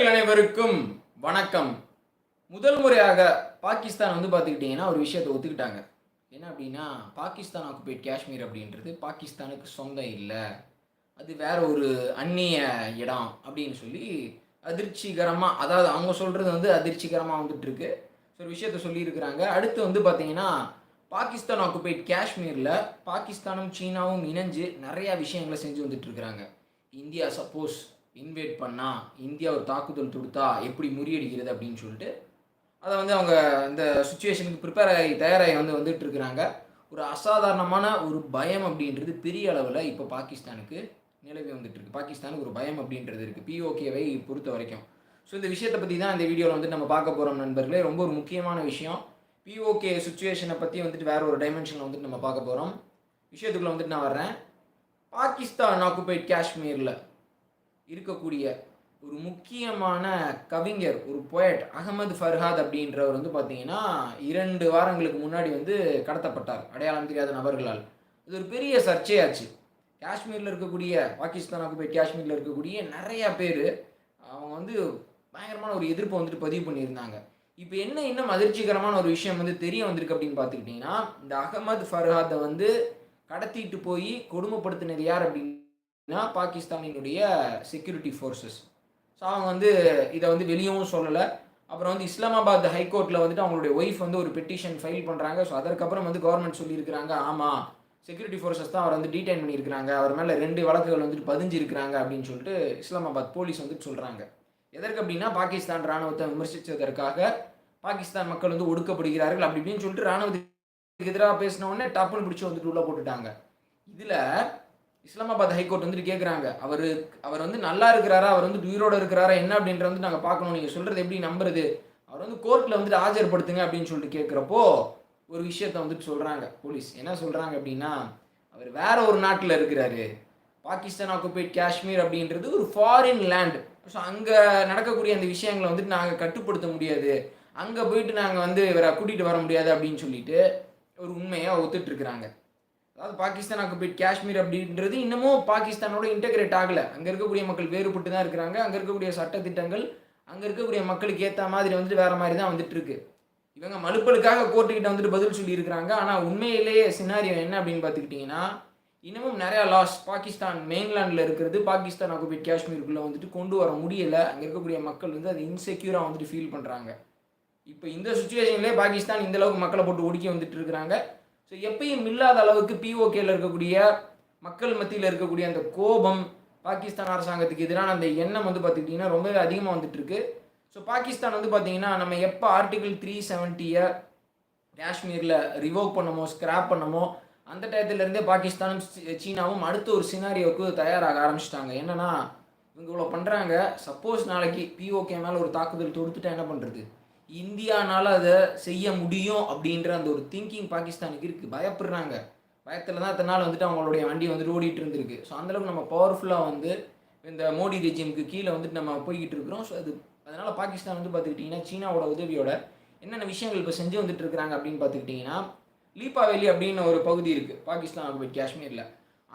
நண்பர்கள் அனைவருக்கும் வணக்கம். முதல் முறையாக பாகிஸ்தான் வந்து பார்த்துக்கிட்டிங்கன்னா ஒரு விஷயத்தை ஒத்துக்கிட்டாங்க. என்ன அப்படின்னா பாகிஸ்தான் ஆக்குபேட் காஷ்மீர் அப்படின்றது பாகிஸ்தானுக்கு சொந்தம் இல்லை. அது வேற ஒரு அந்நிய இடம் அப்படின்னு சொல்லி அதிர்ச்சிகரமாக அதாவது அவங்க சொல்கிறது வந்து அதிர்ச்சிகரமாக வந்துட்டுருக்கு. ஸோ ஒரு விஷயத்த சொல்லியிருக்கிறாங்க. அடுத்து வந்து பார்த்தீங்கன்னா பாகிஸ்தான் ஆக்குபேட் காஷ்மீரில் பாகிஸ்தானும் சீனாவும் இணைஞ்சு நிறையா விஷயங்களை செஞ்சு வந்துட்டுருக்குறாங்க. இந்தியா சப்போஸ் இன்வைட் பண்ணால் இந்தியா ஒரு தாக்குதல் தொடுத்தா எப்படி முறியடிக்கிறது அப்படின்னு சொல்லிட்டு அதை வந்து அவங்க இந்த சுச்சுவேஷனுக்கு ப்ரிப்பேர் ஆகி தயாராகி வந்து வந்துட்டு இருக்கிறாங்க. ஒரு அசாதாரணமான ஒரு பயம் அப்படின்றது பெரிய அளவில் இப்போ பாகிஸ்தானுக்கு நிலவி வந்துட்டு இருக்கு. பாகிஸ்தானுக்கு ஒரு பயம் அப்படின்றது இருக்குது பிஓகேவை பொறுத்த வரைக்கும். ஸோ இந்த விஷயத்தை பற்றி தான் இந்த வீடியோவில் வந்து நம்ம பார்க்க போகிறோம் நண்பர்களே. ரொம்ப ஒரு முக்கியமான விஷயம். பிஓகே சுச்சுவேஷனை பற்றி வந்துட்டு வேறு ஒரு டைமென்ஷனில் வந்துட்டு நம்ம பார்க்க போகிறோம் விஷயத்துக்குள்ளே வந்துட்டு நான் வர்றேன். பாகிஸ்தான் ஆக்குபைட் காஷ்மீரில் இருக்கக்கூடிய ஒரு முக்கியமான கவிஞர் ஒரு போயட் அகமது ஃபர்ஹாத் அப்படின்றவர் வந்து பார்த்தீங்கன்னா இரண்டு வாரங்களுக்கு முன்னாடி வந்து கடத்தப்பட்டார் அடையாளம் தெரியாத நபர்களால். இது ஒரு பெரிய சர்ச்சையாச்சு. காஷ்மீரில் இருக்கக்கூடிய பாகிஸ்தான் ஆக்குபைட் காஷ்மீரில் இருக்கக்கூடிய நிறைய பேர் அவங்க வந்து பயங்கரமான ஒரு எதிர்ப்பை வந்துட்டு பதிவு பண்ணியிருந்தாங்க. இப்போ என்ன இன்னும் அதிர்ச்சிகரமான ஒரு விஷயம் வந்து தெரிய வந்திருக்கு அப்படின்னு பார்த்துக்கிட்டிங்கன்னா இந்த அகமது ஃபர்ஹாத்தை வந்து கடத்திட்டு போய் கொடுமைப்படுத்தினது யார் அப்படின்னு பாகிஸ்தானினுடைய செக்யூரிட்டி ஃபோர்ஸஸ் ஸோ அவங்க வந்து இதை வந்து வெளியவும் சொல்லலை. அப்புறம் வந்து இஸ்லாமாபாத் ஹைகோர்ட்டில் வந்துட்டு அவங்களுடைய ஒய்ஃப் வந்து ஒரு பெட்டிஷன் ஃபைல் பண்ணுறாங்க ஸோ அதற்கப்புறம் வந்து கவர்மெண்ட் சொல்லியிருக்கிறாங்க ஆமாம் செக்யூரிட்டி ஃபோர்ஸஸ் தான் அவர் வந்து டீடைன் பண்ணியிருக்கிறாங்க. அவர் மேலே ரெண்டு வழக்குகள் வந்துட்டு பதிஞ்சிருக்கிறாங்க அப்படின்னு சொல்லிட்டு இஸ்லாமாபாத் போலீஸ் வந்துட்டு சொல்கிறாங்க எதற்கு அப்படின்னா பாகிஸ்தான் ராணுவத்தை விமர்சித்ததற்காக பாகிஸ்தான் மக்கள் வந்து ஒடுக்கப்படுகிறார்கள் அப்படி இப்படின்னு சொல்லிட்டு ராணுவத்துக்கு எதிராக பேசின உடனே டப்புன்னு பிடிச்சி வந்துட்டு உள்ளே போட்டுட்டாங்க. இதில் இஸ்லாமாபாத் ஹைகோர்ட் வந்துட்டு கேட்குறாங்க அவர் அவர் வந்து நல்லா இருக்கிறாரா? அவர் வந்து உயிரோட இருக்கிறாரா? என்ன அப்படின்ற வந்து நாங்கள் பார்க்கணும். நீங்கள் சொல்கிறது எப்படி நம்புறது? அவர் வந்து கோர்ட்டில் வந்துட்டு ஆஜர்படுத்துங்க அப்படின்னு சொல்லிட்டு கேட்குறப்போ ஒரு விஷயத்த வந்துட்டு சொல்கிறாங்க போலீஸ் என்ன சொல்கிறாங்க அப்படின்னா அவர் வேற ஒரு நாட்டில் இருக்கிறாரு. பாகிஸ்தான் ஆக்குபேட் காஷ்மீர் அப்படின்றது ஒரு ஃபாரின் லேண்ட் ஸோ அங்கே நடக்கக்கூடிய அந்த விஷயங்களை வந்துட்டு நாங்கள் கட்டுப்படுத்த முடியாது. அங்கே போயிட்டு நாங்கள் வந்து இவரை கூட்டிகிட்டு வர முடியாது அப்படின்னு சொல்லிட்டு ஒரு உண்மையாக ஒத்துட்டு இருக்கிறாங்க. அதாவது பாகிஸ்தான் ஆக்குபைட் காஷ்மீர் அப்படின்றது இன்னமும் பாகிஸ்தானோட இன்டகிரேட் ஆகலை. அங்கே இருக்கக்கூடிய மக்கள் வேறுபட்டு தான் இருக்கிறாங்க. அங்கே இருக்கக்கூடிய சட்டத்திட்டங்கள் அங்கே இருக்கக்கூடிய மக்களுக்கு ஏற்ற மாதிரி வந்துட்டு வேற மாதிரி தான் வந்துட்டு இருக்கு இவங்க மலுப்பலுக்காக கோர்ட்டுக்கிட்ட வந்துட்டு பதில் சொல்லியிருக்கிறாங்க. ஆனால் உண்மையிலேயே சினாரியோ என்ன அப்படின்னு பார்த்துக்கிட்டிங்கன்னா இன்னமும் நிறையா லாஸ் பாகிஸ்தான் மெயின்லேண்டில் இருக்கிறது பாகிஸ்தான் ஆக்குபைட் காஷ்மீருக்குள்ளே வந்துட்டு கொண்டு வர முடியலை. அங்கே இருக்கக்கூடிய மக்கள் வந்து அது இன்செக்யூராக வந்துட்டு ஃபீல் பண்ணுறாங்க இப்போ இந்த சுச்சுவேஷன்லேயே பாகிஸ்தான் இந்த அளவுக்கு மக்களை போட்டு ஒடுக்கி வந்துட்டு இருக்கிறாங்க. ஸோ எப்பயும் இல்லாத அளவுக்கு பிஓகேல இருக்கக்கூடிய மக்கள் மத்தியில் இருக்கக்கூடிய அந்த கோபம் பாகிஸ்தான் அரசாங்கத்துக்கு எதிரான அந்த எண்ணம் வந்து பார்த்துக்கிட்டிங்கன்னா ரொம்பவே அதிகமாக வந்துட்டுருக்கு. ஸோ பாகிஸ்தான் வந்து பார்த்தீங்கன்னா நம்ம எப்போ ஆர்டிகிள் த்ரீ செவன்ட்டியை காஷ்மீரில் ரிவோக் பண்ணமோ ஸ்க்ராப் பண்ணமோ அந்த டயத்துலேருந்தே பாகிஸ்தானும் சீ- சீனாவும் அடுத்த ஒரு சினாரியோவுக்கு தயாராக ஆரம்பிச்சிட்டாங்க. என்னென்னா இவங்க இவ்வளோ பண்ணுறாங்க சப்போஸ் நாளைக்கு பிஓகே மேலே ஒரு தாக்குதல் தொடுத்துட்டா என்ன பண்ணுறது இந்தியானால அதை செய்ய முடியும் அப்படின்ற அந்த ஒரு திங்கிங் பாகிஸ்தானுக்கு இருக்குது பயப்படுறாங்க. பயத்தில் தான் இத்தனை நாள் வந்துட்டு அவங்களுடைய வண்டி வந்துட்டு ஓடிட்டு இருந்திருக்கு. ஸோ அந்தளவுக்கு நம்ம பவர்ஃபுல்லாக வந்து இந்த மோடி ரெஜிமுக்கு கீழே வந்துட்டு நம்ம போய்கிட்டு இருக்கிறோம். ஸோ அது அதனால் பாகிஸ்தான் வந்து பார்த்துக்கிட்டிங்கன்னா சீனாவோட உதவியோட என்னென்ன விஷயங்கள் இப்போ செஞ்சு வந்துட்டு இருக்கிறாங்க அப்படின்னு பார்த்துக்கிட்டிங்கன்னா லீப்பா வேலி அப்படின்னு ஒரு பகுதி இருக்குது பாகிஸ்தான் காஷ்மீரில்.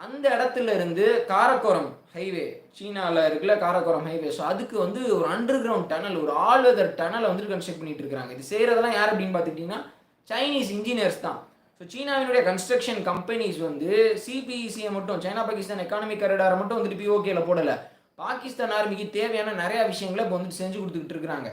அந்த இடத்துல இருந்து காரக்கோரம் ஹைவே சீனாவில் இருக்குல்ல காரக்கோரம் ஹைவே ஸோ அதுக்கு வந்து ஒரு அண்டர் கிரவுண்ட் டனல் ஒரு ஆல் வெதர் டனலை வந்து கன்ஸ்ட்ரக்ட் பண்ணிட்டு இருக்காங்க. இது செய்கிறதெல்லாம் யார் அப்படின்னு பார்த்துக்கிட்டிங்கன்னா சைனீஸ் இன்ஜினியர்ஸ் தான். ஸோ சீனாவினுடைய கன்ஸ்ட்ரக்ஷன் கம்பெனிஸ் வந்து சிபிஇசியை மட்டும் சைனா பாகிஸ்தான் எக்கானமிக் கரடாரை மட்டும் வந்துட்டு பிஓகேல போடலை. பாகிஸ்தான் ஆர்மிக்கு தேவையான நிறையா விஷயங்களை இப்போ வந்துட்டு செஞ்சு கொடுத்துக்கிட்டு இருக்கிறாங்க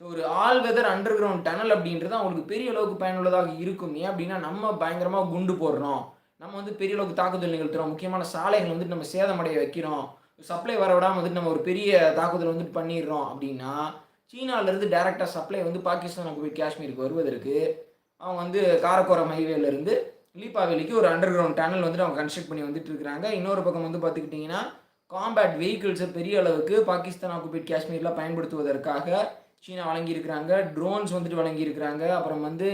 ஸோ ஒரு all weather underground tunnel அப்படின்றது அவங்களுக்கு பெரிய அளவுக்கு பயனுள்ளதாக இருக்கும் ஏன் அப்படின்னா நம்ம பயங்கரமாக குண்டு போடுறோம். நம்ம வந்து பெரிய அளவுக்கு தாக்குதல் நிகழ்த்துறோம். முக்கியமான சாலைகள் வந்துட்டு நம்ம சேதமடைய வைக்கிறோம். சப்ளை வர விடாமல் வந்துட்டு நம்ம ஒரு பெரிய தாக்குதல் வந்துட்டு பண்ணிடுறோம் அப்படின்னா சீனாவிலேருந்து டேரெக்டாக சப்ளை வந்து பாகிஸ்தான் போய் காஷ்மீருக்கு வருவதற்கு அவங்க வந்து காரக்கோரம் ஹைவேலேருந்து லீப்பாவேலிக்கு ஒரு அண்டர் கிரவுண்ட் டனல் வந்துட்டு அவங்க கன்ஸ்ட்ரக்ட் பண்ணி வந்துட்டு இருக்கிறாங்க. இன்னொரு பக்கம் வந்து பார்த்துக்கிட்டிங்கன்னா காம்பேட் வெஹிக்கிள்ஸை பெரிய அளவுக்கு பாகிஸ்தான் ஆக்குபைட் காஷ்மீரில் பயன்படுத்துவதற்காக சீனா வழங்கியிருக்கிறாங்க ட்ரோன்ஸ் வந்துட்டு வழங்கியிருக்கிறாங்க அப்புறம் வந்து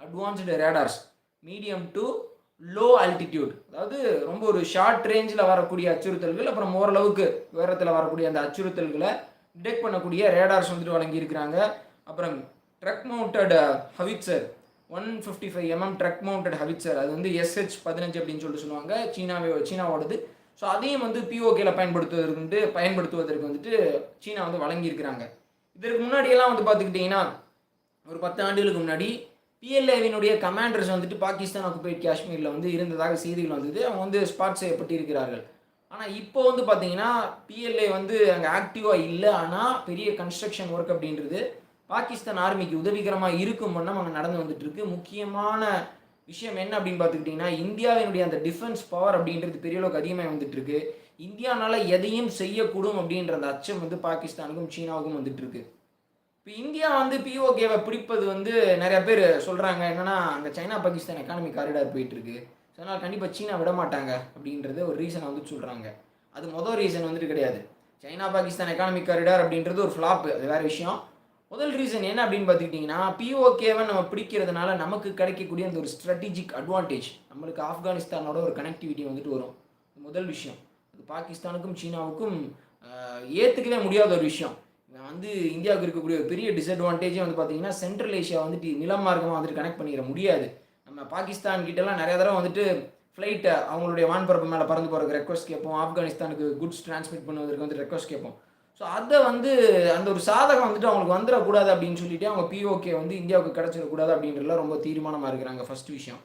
advanced radars medium to low altitude அதாவது ரொம்ப ஒரு ஷார்ட் ரேஞ்சில் வரக்கூடிய அச்சுறுத்தல்கள் அப்புறம் ஓரளவுக்கு உயரத்தில் வரக்கூடிய அந்த அச்சுறுத்தல்களை டிடெக்ட் பண்ணக்கூடிய ரேடார்ஸ் வந்துட்டு வழங்கியிருக்கிறாங்க. அப்புறம் truck mounted howitzer one fifty five MM truck mounted howitzer அது வந்து எஸ்ஹெச் பதினஞ்சு அப்படின்னு சொல்லிட்டு சொல்லுவாங்க. சீனாவே சீனாவோடது. ஸோ அதையும் வந்து பிஓகேல பயன்படுத்துவதற்கு வந்து பயன்படுத்துவதற்கு வந்துட்டு சீனா வந்து வழங்கியிருக்கிறாங்க. இதற்கு முன்னாடியெல்லாம் வந்து பார்த்துக்கிட்டிங்கன்னா ஒரு பத்து ஆண்டுகளுக்கு முன்னாடி பிஎல்ஏவினுடைய கமாண்டர்ஸ் வந்துட்டு பாகிஸ்தான் ஆக்குபைட் காஷ்மீரில் வந்து இருந்ததாக செய்திகள் வந்தது. அவங்க வந்து ஸ்பாட் செய்யப்பட்டிருக்கிறார்கள். ஆனால் இப்போ வந்து பார்த்தீங்கன்னா பிஎல்ஏ வந்து அங்கே ஆக்டிவாக இல்லை. ஆனால் பெரிய கன்ஸ்ட்ரக்ஷன் ஒர்க் அப்படின்றது பாகிஸ்தான் ஆர்மிக்கு உதவிகரமாக இருக்கும் வண்ணம் அங்கே நடந்து வந்துட்டு இருக்கு முக்கியமான விஷயம் என்ன அப்படின்னு பார்த்துக்கிட்டிங்கன்னா இந்தியாவினுடைய அந்த டிஃபென்ஸ் பவர் அப்படின்றது பெரிய அளவுக்கு அதிகமாக வந்துட்டு இருக்கு இந்தியானால எதையும் செய்யக்கூடும் அப்படின்ற அந்த அச்சம் வந்து பாகிஸ்தானுக்கும் சீனாவுக்கும் வந்துட்டு இருக்கு இப்போ இந்தியா வந்து பிஓகேவை பிடிப்பது வந்து நிறைய பேர் சொல்கிறாங்க என்னன்னா அங்கே சைனா பாகிஸ்தான் எக்கானமி காரிடார் போயிட்டுருக்கு. ஸோ அதனால் கண்டிப்பாக சீனா விட மாட்டாங்க அப்படின்றது ஒரு ரீசனை வந்து சொல்கிறாங்க அது மொதல் ரீசன் வந்துட்டு கிடையாது. சைனா பாகிஸ்தான் எக்கானமிக் காரிடார் அப்படின்றது ஒரு ஃப்ளாப்பு அது வேறு விஷயம். முதல் ரீசன் என்ன அப்படின்னு பார்த்துக்கிட்டிங்கன்னா பிஓகேவை நம்ம பிடிக்கிறதுனால நமக்கு கிடைக்கக்கூடிய அந்த ஒரு ஸ்ட்ராட்டஜிக் அட்வான்டேஜ் நம்மளுக்கு ஆப்கானிஸ்தானோட ஒரு கனெக்டிவிட்டி வந்துட்டு வரும். முதல் விஷயம். அது பாகிஸ்தானுக்கும் சீனாவுக்கும் ஏற்றுக்கவே முடியாத ஒரு விஷயம். வந்து இந்தியாவுக்கு இருக்கக்கூடிய ஒரு பெரிய டிஸ்அட்வான்டேஜே வந்து பார்த்தீங்கன்னா சென்ட்ரல் ஏஷியா வந்துட்டு நிலம் மார்க்கமாக வந்துட்டு கனெக்ட் பண்ணிட முடியாது. நம்ம பாகிஸ்தான் கிட்டலாம் நிறைய தடவை வந்துட்டு ஃப்ளைட்டை அவங்களுடைய வான்பரப்பு மேலே பறந்து போகிறதுக்கு ரெக்வஸ்ட் கேட்போம். ஆப்கானிஸ்தானுக்கு குட்ஸ் டிரான்ஸ்மிட் பண்ணுவதற்கு வந்து ரெக்வஸ்ட் கேட்போம். ஸோ அதை வந்து அந்த ஒரு சாதகம் வந்துட்டு அவங்களுக்கு வந்துடக்கூடாது அப்படின்னு சொல்லிட்டு அவங்க பிஓகே வந்து இந்தியாவுக்கு கிடச்சிடக்கூடாது அப்படின்றதுல ரொம்ப தீர்மானமாக இருக்கிறாங்க ஃபர்ஸ்ட் விஷயம்.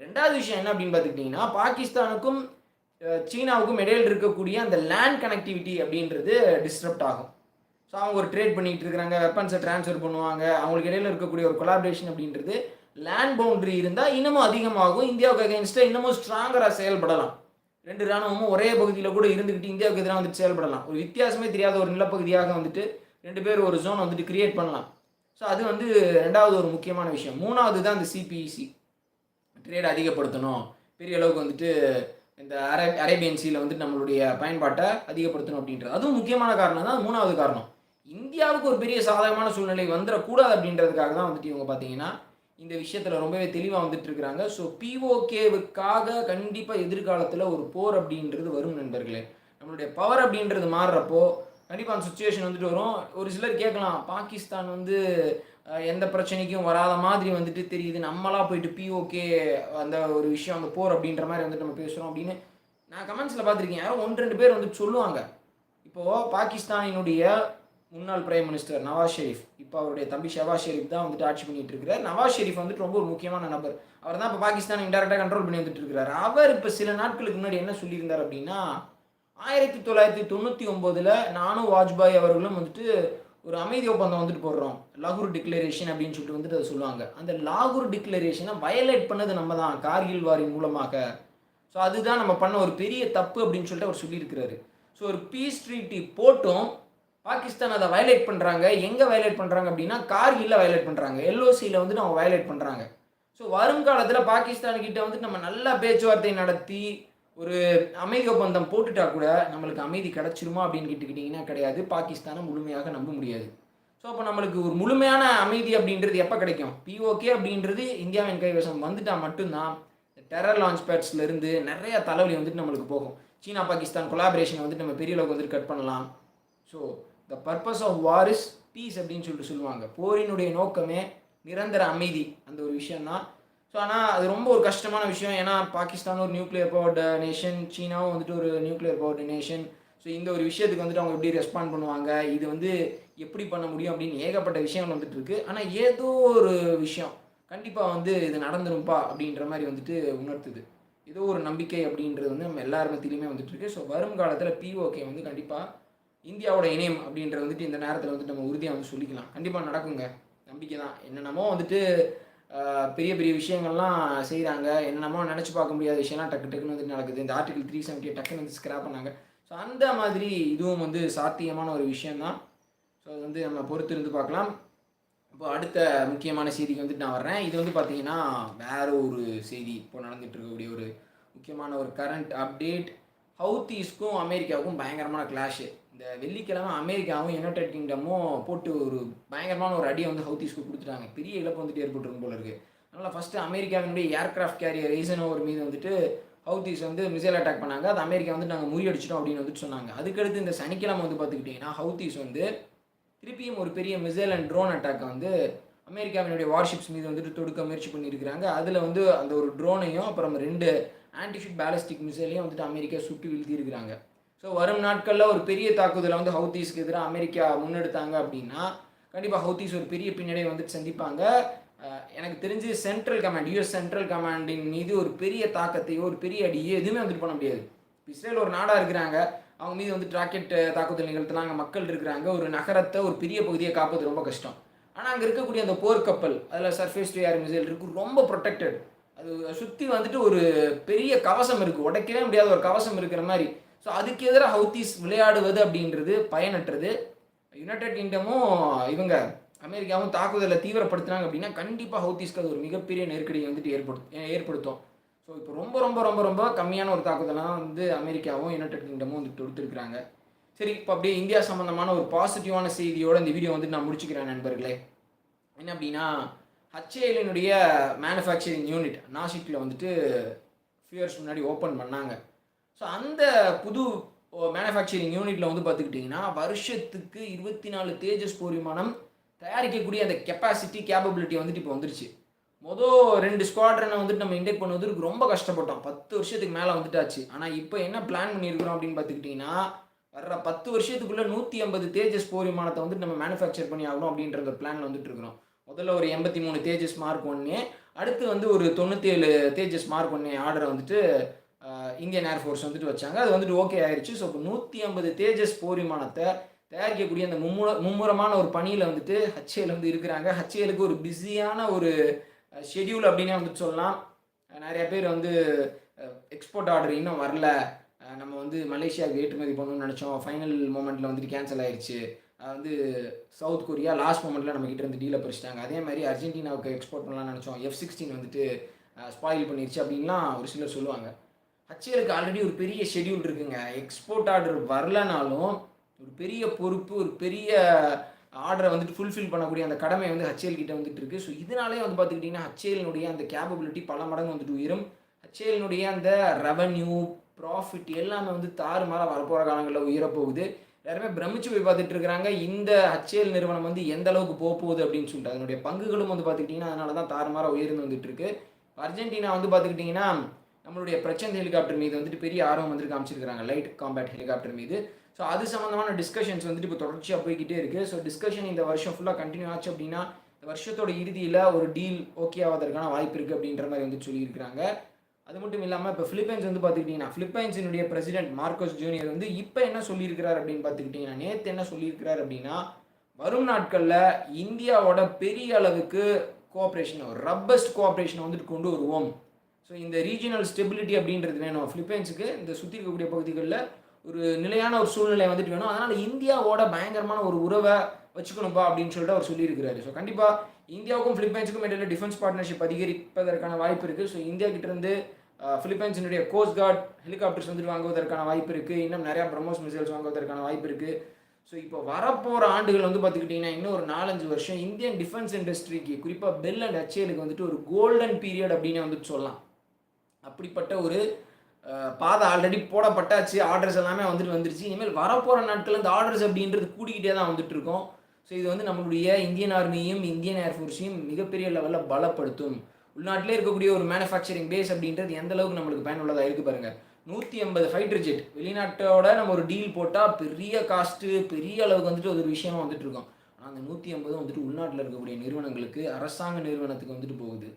ரெண்டாவது விஷயம் என்ன அப்படின்னு பார்த்துக்கிட்டிங்கன்னா பாகிஸ்தானுக்கும் சீனாவுக்கும் இடையில் இருக்கக்கூடிய அந்த லேண்ட் கனெக்டிவிட்டி அப்படின்றது டிஸ்டர்ப்ட் ஆகும். ஸோ அவங்க ஒரு ட்ரேட் பண்ணிகிட்டு இருக்கிறாங்க வெப்பன்ஸை ட்ரான்ஸ்ஃபர் பண்ணுவாங்க. அவங்களுக்கு இடையில இருக்கக்கூடிய ஒரு கொலாபரேஷன் அப்படின்றது லேண்ட் பவுண்ட்ரி இருந்தால் இன்னமும் அதிகமாகும். இந்தியாவுக்கு அகேன்ஸ்டாக இன்னமும் ஸ்ட்ராங்கராக செயல்படலாம். ரெண்டு ராணுவமும் ஒரே பகுதியில் கூட இருந்துக்கிட்டு இந்தியாவுக்கு எதிராக வந்துட்டு செயல்படலாம். ஒரு வித்தியாசமே தெரியாத ஒரு நிலப்பகுதியாக வந்துட்டு ரெண்டு பேர் ஒரு ஜோன் வந்துட்டு கிரியேட் பண்ணலாம். ஸோ அது வந்து ரெண்டாவது ஒரு முக்கியமான விஷயம். மூணாவது தான் இந்த சிபிஇசி ட்ரேட் அதிகப்படுத்தணும். பெரிய அளவுக்கு வந்துட்டு இந்த அரே அரேபியன் சீல வந்துட்டு நம்மளுடைய பயன்பாட்டை அதிகப்படுத்தணும் அப்படின்றது. அதுவும் முக்கியமான காரணம் தான் மூணாவது காரணம். இந்தியாவுக்கு ஒரு பெரிய சாதகமான சூழ்நிலை வந்துடக்கூடாது அப்படின்றதுக்காக தான் வந்துட்டு இவங்க பார்த்தீங்கன்னா இந்த விஷயத்தில் ரொம்பவே தெளிவாக வந்துட்டு இருக்கிறாங்க. ஸோ பிஓகேவுக்காக கண்டிப்பாக எதிர்காலத்தில் ஒரு போர் அப்படின்றது வரும் நண்பர்களே. நம்மளுடைய பவர் அப்படின்றது மாறுறப்போ கண்டிப்பாக அந்த சுச்சுவேஷன் வந்துட்டு வரும். ஒரு சிலர் கேட்கலாம் பாகிஸ்தான் வந்து எந்த பிரச்சனைக்கும் வராத மாதிரி வந்துட்டு தெரியுது. நம்மளா போயிட்டு பிஓகே அந்த ஒரு விஷயம் அந்த போர் அப்படின்ற மாதிரி வந்துட்டு நம்ம பேசுகிறோம் அப்படின்னு நான் கமெண்ட்ஸில் பார்த்துருக்கேன். யாரோ ஒன்று ரெண்டு பேர் வந்துட்டு சொல்லுவாங்க. இப்போது பாகிஸ்தானினுடைய முன்னாள் பிரைம் மினிஸ்டர் நவாஸ் ஷெரீஃப் இப்போ அவருடைய தம்பி ஷெவாஸ் ஷெரீஃப் தான் வந்துட்டு ஆட்சி பண்ணிட்டு இருக்கிறார். நவாஸ் ஷெரீஃப் வந்துட்டு ரொம்ப ஒரு முக்கியமான நபர். அவர் தான் இப்போ பாகிஸ்தான் இன்டெரக்டாக கண்ட்ரோல் பண்ணி வந்துட்டு இருக்கிறார். அவர் இப்போ சில நாட்களுக்கு முன்னாடி என்ன சொல்லியிருந்தார் அப்படின்னா ஆயிரத்தி தொள்ளாயிரத்தி தொண்ணூற்றி ஒம்போதில் நானும் வாஜ்பாய் அவர்களும் வந்துட்டு ஒரு அமைதி ஒப்பந்தம் வந்துட்டு போடுறோம். லாகூர் டிக்ளரேஷன் அப்படின்னு சொல்லிட்டு வந்துட்டு அதை சொல்லுவாங்க. அந்த லாகூர் டிக்ளரேஷனை வயலேட் பண்ணது நம்ம தான் கார்கில் வாரின் மூலமாக. ஸோ அதுதான் நம்ம பண்ண ஒரு பெரிய தப்பு அப்படின்னு சொல்லிட்டு அவர் சொல்லியிருக்கிறாரு. ஸோ ஒரு பீஸ் ட்ரீட்டி போட்டும். பாகிஸ்தான் அதை வயலேட் பண்ணுறாங்க எங்கே வயலேட் பண்ணுறாங்க அப்படின்னா கார்கில்ல வயலேட் பண்ணுறாங்க எல்ஓசியில் வந்துட்டு அவங்க வயலேட் பண்ணுறாங்க ஸோ வருங்காலத்தில் பாகிஸ்தான்கிட்ட வந்துட்டு நம்ம நல்லா பேச்சுவார்த்தை நடத்தி ஒரு அமைதி ஒப்பந்தம் போட்டுட்டா கூட நம்மளுக்கு அமைதி கிடச்சிருமா அப்படின்னு கேட்டுக்கிட்டிங்கன்னா கிடையாது. பாகிஸ்தானை முழுமையாக நம்ப முடியாது. ஸோ அப்போ நம்மளுக்கு ஒரு முழுமையான அமைதி அப்படின்றது எப்போ கிடைக்கும்? பிஓகே அப்படின்றது இந்தியாவின் கைவசம். வந்துட்டால் மட்டும்தான் டெரர் லான்ச் பேட்ஸ்லேருந்து நிறைய தலைவலி வந்துட்டு நம்மளுக்கு போகும். சீனா பாகிஸ்தான் கொலாபரேஷன் வந்துட்டு நம்ம பெரிய அளவுக்கு வந்துட்டு கட் பண்ணலாம். So the purpose of war is peace அப்படின்னு சொல்லிட்டு சொல்லுவாங்க. போரினுடைய நோக்கமே நிரந்தர அமைதி அந்த ஒரு விஷயம்தான் ஸோ ஆனால் அது ரொம்ப ஒரு கஷ்டமான விஷயம். ஏன்னா பாகிஸ்தான் ஒரு நியூக்ளியர் பவர்டு நேஷன் சீனாவும் வந்துட்டு ஒரு நியூக்ளியர் பவர்டு நேஷன் ஸோ இந்த ஒரு விஷயத்துக்கு வந்துட்டு அவங்க எப்படி ரெஸ்பாண்ட் பண்ணுவாங்க? இது வந்து எப்படி பண்ண முடியும் அப்படின்னு ஏகப்பட்ட விஷயங்கள் வந்துட்டு இருக்கு. ஆனால் ஏதோ ஒரு விஷயம் கண்டிப்பாக வந்து இது நடந்துரும்பா அப்படின்ற மாதிரி வந்துட்டு உணர்த்துது. ஏதோ ஒரு நம்பிக்கை அப்படின்றது வந்து நம்ம எல்லார் மத்தியிலுமே வந்துட்டு இருக்கு. ஸோ வரும் காலத்தில் பிஓகே வந்து கண்டிப்பாக இந்தியாவோட இணையம் அப்படின்றது வந்துட்டு இந்த நேரத்தில் வந்துட்டு நம்ம உறுதியாக வந்து சொல்லிக்கலாம். கண்டிப்பாக நடக்குங்க. நம்பிக்கை தான் என்னென்னமோ வந்துட்டு பெரிய பெரிய விஷயங்கள்லாம் செய்கிறாங்க என்னென்னமோ நினச்சி பார்க்க முடியாத விஷயம்லாம் டக்கு டக்குன்னு வந்துட்டு நடக்குது. இந்த ஆர்டிகல் த்ரீ செவன்ட்டி டக்குன்னு வந்து ஸ்கிராப் பண்ணாங்க. ஸோ அந்த மாதிரி இதுவும் வந்து சாத்தியமான ஒரு விஷயந்தான் ஸோ அது வந்து நம்ம பொறுத்து இருந்து பார்க்கலாம். இப்போ அடுத்த முக்கியமான செய்திக்கு வந்துட்டு நான் வர்றேன். இது வந்து பார்த்தீங்கன்னா வேற ஒரு செய்தி இப்போ நடந்துட்டு இருக்கக்கூடிய ஒரு முக்கியமான ஒரு கரண்ட் அப்டேட் ஹவுத்தீஸ்க்கும் அமெரிக்காவுக்கும் பயங்கரமான கிளாஷு இந்த வெள்ளிக்கிழமை அமெரிக்காவும் யுனைடெட் கிங்டமும் போட்டு ஒரு பயங்கரமான ஒரு அடியை வந்து ஹவுத்தீஸ்க்கு கொடுத்துட்டாங்க. பெரிய இழப்பு வந்துட்டு ஏற்பட்டிருக்கும் போல இருக்கு. அதனால் ஃபஸ்ட்டு அமெரிக்காவினுடைய ஏர்கிராஃப்ட் கேரியர் ரீசன் ஒரு மீது வந்துட்டு ஹவுதீஸ் வந்து மிசைல் அட்டாக் பண்ணாங்க. அது அமெரிக்கா வந்து நாங்கள் முறியடிச்சிட்டோம் அப்படின்னு வந்துட்டு சொன்னாங்க. அதுக்கடுத்து இந்த சனிக்கிழமை வந்து பார்த்துக்கிட்டிங்கன்னா ஹவுத்தீஸ் வந்து திருப்பியும் ஒரு பெரிய மிசைல் அண்ட் ட்ரோன் அட்டாக்கை வந்து அமெரிக்காவினுடைய வார்ஷிப்ஸ் மீது வந்துட்டு தொடுக்க முயற்சி பண்ணியிருக்கிறாங்க. அதில் வந்து அந்த ஒரு ட்ரோனையும் அப்புறம் ரெண்டு ஆன்டிஷிப் பேலஸ்டிக் மிசைலையும் வந்துட்டு அமெரிக்கா சுட்டு வீழ்த்தி இருக்கிறாங்க ஸோ வரும் நாட்களில் ஒரு பெரிய தாக்குதலை வந்து ஹவுத்தீஸ்க்கு எதிராக அமெரிக்கா முன்னெடுத்தாங்க அப்படின்னா கண்டிப்பாக ஹவுத்தீஸ் ஒரு பெரிய பின்னடைவை வந்துட்டு சந்திப்பாங்க. எனக்கு தெரிஞ்சு சென்ட்ரல் கமாண்ட் யூஎஸ் சென்ட்ரல் கமாண்டின் மீது ஒரு பெரிய தாக்கத்தையோ ஒரு பெரிய அடியோ எதுவுமே வந்துட்டு பண்ண முடியாது. இஸ்ரேல் ஒரு நாடாக இருக்கிறாங்க. அவங்க மீது வந்து ராக்கெட் தாக்குதல் நிகழ்த்தலாம் அங்கே மக்கள் இருக்கிறாங்க. ஒரு நகரத்தை ஒரு பெரிய பகுதியை காப்பது ரொம்ப கஷ்டம். ஆனால் அங்கே இருக்கக்கூடிய அந்த போர்க்கப்பல் அதில் சர்ஃபேஸ் டு ஏர் மிசைல் இருக்குது ரொம்ப ப்ரொடெக்டட் அது சுற்றி வந்துட்டு ஒரு பெரிய கவசம் இருக்குது உடைக்கவே முடியாத ஒரு கவசம் இருக்கிற மாதிரி. ஸோ அதுக்கு எதிராக ஹவுத்திஸ் விளையாடுவது அப்படின்றது பயனற்றது. யுனைடெட் கிங்டமும் இவங்க அமெரிக்காவும் தாக்குதலை தீவிரப்படுத்தினாங்க அப்படின்னா கண்டிப்பாக ஹவுத்திஸ்க்கு அது ஒரு மிகப்பெரிய நெருக்கடியை வந்துட்டு ஏற்படுத்தும் ஏற்படுத்தும். ஸோ இப்போ ரொம்ப ரொம்ப ரொம்ப ரொம்ப கம்மியான ஒரு தாக்குதலாம் வந்து அமெரிக்காவும் யுனைடெட் கிங்டமும் வந்து கொடுத்துருக்குறாங்க சரி இப்போ அப்படியே இந்தியா சம்மந்தமான ஒரு பாசிட்டிவான செய்தியோட இந்த வீடியோ வந்து நான் முடிச்சுக்கிறேன் நண்பர்களே. என்ன அப்படின்னா ஹச்ஏலினுடைய மேனுஃபேக்சரிங் யூனிட் நாசிக்கில் வந்துட்டு ஃபியர்ஸ் முன்னாடி ஓப்பன் பண்ணாங்க. ஸோ அந்த புது மேனுஃபேக்சரிங் யூனிட்டில் வந்து பார்த்துக்கிட்டிங்கன்னா வருஷத்துக்கு இருபத்தி நாலு தேஜஸ் போர் விமானம் தயாரிக்கக்கூடிய அந்த கெப்பாசிட்டி கேப்பபிலிட்டி வந்துட்டு இப்போ வந்துருச்சு. மொதல் ரெண்டு ஸ்குவாட்ரனை வந்துட்டு நம்ம இன்டெக்ட் பண்ணுவதற்கு ரொம்ப கஷ்டப்பட்டோம். பத்து வருஷத்துக்கு மேலே வந்துட்டாச்சு. ஆனால் இப்போ என்ன பிளான் பண்ணியிருக்கிறோம் அப்படின்னு பார்த்துக்கிட்டிங்கன்னா வர்ற பத்து வருஷத்துக்குள்ளே நூற்றி ஐம்பது தேஜஸ் போர் விமானத்தை வந்துட்டு நம்ம மேனுஃபேக்சர் பண்ணி ஆகணும் அப்படின்ற ஒரு பிளான் வந்துட்டு இருக்கிறோம். முதல்ல ஒரு எண்பத்தி மூணு தேஜஸ் மார்க் ஒன்று அடுத்து வந்து ஒரு தொண்ணூற்றி ஏழு தேஜஸ் மார்க் ஒன்று ஆர்டரை வந்துட்டு இந்தியன் ஏர்ஃபோர்ஸ் வந்துட்டு வச்சாங்க. அது வந்துட்டு ஓகே ஆயிடுச்சு ஸோ இப்போ நூற்றி ஐம்பது தேஜஸ் போர் விமானத்தை தயாரிக்கக்கூடிய அந்த மும்முர மும்முரமான ஒரு பணியில் வந்துட்டு ஹச்ஏல வந்து இருக்கிறாங்க. ஹச்ஏலுக்கு ஒரு பிஸியான ஒரு ஷெட்யூல் அப்படின்னே வந்துட்டு சொல்லலாம். நிறைய பேர் வந்து எக்ஸ்போர்ட் ஆர்டர் இன்னும் வரல. நம்ம வந்து மலேசியாவுக்கு ஏற்றுமதி பண்ணணும்னு நினச்சோம். ஃபைனல் மூமெண்ட்டில் வந்துட்டு கேன்சல் ஆயிடுச்சு அது வந்து சவுத் கொரியா லாஸ்ட் மூமெண்ட்டில் நம்ம கிட்ட இருந்து டீலை பறிச்சிட்டாங்க. அதே மாதிரி அர்ஜென்டினாவுக்கு எக்ஸ்போர்ட் பண்ணலாம்னு நினச்சோம். எஃப் சிக்ஸ்டீன் வந்துட்டு ஸ்பாயில் பண்ணிருச்சு அப்படின்லாம் ஒரு சிலர் சொல்லுவாங்க. ஹச்சிஎலுக்கு ஆல்ரெடி ஒரு பெரிய ஷெட்யூல் இருக்குங்க. எக்ஸ்போர்ட் ஆர்டர் வரலனாலும் ஒரு பெரிய பொறுப்பு ஒரு பெரிய ஆர்டரை வந்துட்டு ஃபுல்ஃபில் பண்ணக்கூடிய அந்த கடமை வந்து ஹச்ஏல் கிட்ட வந்துட்டு இருக்கு. ஸோ இதனாலே வந்து பார்த்துக்கிட்டிங்கன்னா ஹச்ஏலினுடைய அந்த கேபபிலிட்டி பல மடங்கு வந்துட்டு உயரும். ஹச்ஏலினுடைய அந்த ரெவன்யூ ப்ராஃபிட் எல்லாமே வந்து தாறுமாறாக வரப்போகிற காலங்களில் உயரப்போகுது. எல்லாருமே பிரமிச்சு போய் பார்த்துட்டு இருக்கிறாங்க. இந்த ஹச்ஏல் நிறுவனம் வந்து எந்த அளவுக்கு போக போகுது அப்படின்னு சொல்லிட்டு அதனுடைய பங்குகளும் வந்து பார்த்துக்கிட்டிங்கன்னா அதனால தான் தாறுமாறாக உயர்ந்து வந்துட்டு இருக்கு. அர்ஜென்டினா வந்து பார்த்துக்கிட்டிங்கன்னா நம்மளுடைய பிரச்சனை ஹெலிகாப்டர் மீது வந்துட்டு பெரிய ஆர்வம் வந்துட்டு காமிச்சிருக்காங்க லைட் காம்பேட் ஹெலிகாப்டர் மீது. ஸோ அது சம்மந்தமான டிஸ்கஷன்ஸ் வந்துட்டு இப்போ தொடர்ச்சியாக போய்கிட்டே இருக்குது ஸோ டிஸ்கஷன் இந்த வருஷம் ஃபுல்லாக கண்டினியூ ஆச்சு அப்படின்னா இந்த வருஷத்தோட இறுதியில் ஒரு டீல் ஓகே ஆவதற்கான வாய்ப்பு இருக்குது அப்படின்ற மாதிரி வந்து சொல்லியிருக்கிறாங்க. அது மட்டும் இல்லாமல் இப்போ ஃபிலிப்பைன்ஸ் வந்து பார்த்துக்கிட்டிங்கன்னா ஃபிலிப்பைன்ஸினுடைய பிரசிடென்ட் மார்க்கோஸ் ஜூனியர் வந்து இப்போ என்ன சொல்லியிருக்கிறார் அப்படின்னு பார்த்துக்கிட்டிங்கன்னா நேற்று என்ன சொல்லியிருக்கிறார் அப்படின்னா வரும் நாட்களில் இந்தியாவோட பெரிய அளவுக்கு கோஆப்ரேஷன் ரப்பஸ்ட் கோஆப்ரேஷனை வந்துட்டு கொண்டு வருவோம். ஸோ இந்த ரீஜனல் ஸ்டெபிலிட்டி அப்படின்றது வேணும் ஃபிலிப்பைன்ஸுக்கு இந்த சுற்றி இருக்கக்கூடிய பகுதிகளில் ஒரு நிலையான ஒரு சூழ்நிலை வந்துட்டு வேணும். அதனால் இந்தியாவோட பயங்கரமான ஒரு உறவை வச்சுக்கணும்பா அப்படின்னு சொல்லிட்டு அவர் சொல்லியிருக்கிறாரு. ஸோ கண்டிப்பாக இந்தியாவுக்கும் ஃபிலிப்பைன்ஸுக்கும் இடையில டிஃபென்ஸ் பார்ட்னர்ஷிப் அதிகரிப்பதற்கான வாய்ப்பு இருக்குது ஸோ இந்தியா கிட்டேருந்து ஃபிலிப்பைன்ஸினுடைய கோஸ்ட் கார்டு ஹெலிகாப்டர்ஸ் வந்துட்டு வாங்குவதற்கான வாய்ப்பு இருக்குது இன்னும் நிறையா பிரமோஸ் மிசைல்ஸ் வாங்குவதற்கான வாய்ப்பு இருக்குது ஸோ இப்போ வரப்போகிற ஆண்டுகள் வந்து பார்த்துக்கிட்டிங்கன்னா இன்னும் ஒரு நாலஞ்சு வருஷம் இந்தியன் டிஃபென்ஸ் இண்டஸ்ட்ரிக்கு குறிப்பாக பெல் அண்ட் ஹச்ஏலுக்கு வந்துட்டு ஒரு கோல்டன் பீரியட் அப்படின்னு வந்துட்டு சொல்லலாம். அப்படிப்பட்ட ஒரு பாதை ஆல்ரெடி போடப்பட்டாச்சு. ஆர்டர்ஸ் எல்லாமே வந்துட்டு வந்துருச்சு. இனிமேல் வரப்போகிற நாட்கள் இந்த ஆர்டர்ஸ் அப்படின்றது கூடிக்கிட்டே தான் வந்துட்டு இருக்கோம் ஸோ இது வந்து நம்மளுடைய இந்தியன் ஆர்மியும் இந்தியன் ஏர்ஃபோர்ஸையும் மிகப்பெரிய லெவலில் பலப்படுத்தும். உள்நாட்டிலே இருக்கக்கூடிய ஒரு மேனுஃபேக்சரிங் பேஸ் அப்படின்றது எந்த அளவுக்கு நம்மளுக்கு பயனுள்ளதாக இருக்குது பாருங்கள் நூற்றி ஐம்பது ஃபைட்டர் ஜெட் வெளிநாட்டோட நம்ம ஒரு டீல் போட்டால் பெரிய காஸ்ட்டு பெரிய அளவுக்கு வந்துட்டு ஒரு விஷயமா வந்துட்டு இருக்கோம் ஆனால் அந்த நூற்றி ஐம்பதும் வந்துட்டு உள்நாட்டில் இருக்கக்கூடிய நிறுவனங்களுக்கு அரசாங்க நிறுவனத்துக்கு வந்துட்டு போகுது.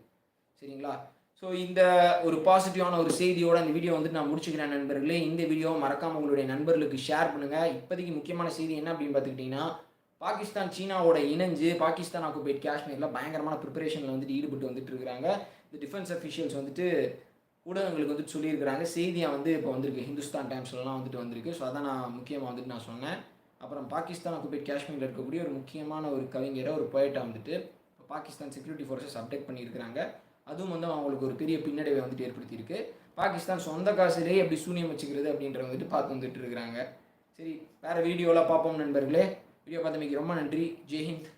சரிங்களா? ஸோ இந்த ஒரு பாசிட்டிவான ஒரு செய்தியோட இந்த வீடியோ வந்துட்டு நான் முடிச்சுக்கிறேன் நண்பர்களே. இந்த வீடியோ மறக்காம உங்களுடைய நண்பர்களுக்கு ஷேர் பண்ணுங்க. இப்போதைக்கு முக்கியமான செய்தி என்ன அப்படின்னு பார்த்துக்கிட்டிங்கன்னா பாகிஸ்தான் சீனாவோட இணைஞ்சு பாகிஸ்தான் ஆக்குபைட் காஷ்மீரில் பயங்கரமான ப்ரிப்பரேஷனில் வந்துட்டு ஈடுபட்டு வந்துட்டு இருக்கிறாங்க. இந்த டிஃபென்ஸ் அஃபிஷியல்ஸ் வந்துட்டு ஊடகங்களுக்கு வந்துட்டு சொல்லியிருக்கிறாங்க. செய்தியாக வந்து இப்போ வந்திருக்கு. ஹிந்துஸ்தான் டைம்ஸ்லலாம் வந்துட்டு வந்திருக்கு. ஸோ அதான் நான் முக்கியமாக வந்துட்டு நான் சொன்னேன். அப்புறம் பாகிஸ்தான் ஆக்குபைட் காஷ்மீரில் இருக்கக்கூடிய ஒரு முக்கியமான ஒரு கவிஞரை ஒரு போய்ட்டாக வந்துட்டு இப்போ பாகிஸ்தான் செக்யூரிட்டி ஃபோர்ஸஸ் அப்டேட் பண்ணியிருக்கிறாங்க. அதுவும் வந்து அவங்களுக்கு ஒரு பெரிய பின்னடைவை வந்துட்டு ஏற்படுத்தியிருக்கு. பாகிஸ்தான் சொந்த காசுலேயே எப்படி சூனியம் வச்சுக்கிறது அப்படின்ற வந்துட்டு பார்த்து வந்துட்டு இருக்கிறாங்க. சரி வேறு வீடியோவில் பார்ப்போம் நண்பர்களே. வீடியோ பார்த்தமைக்கு ரொம்ப நன்றி. ஜெய்ஹிந்த்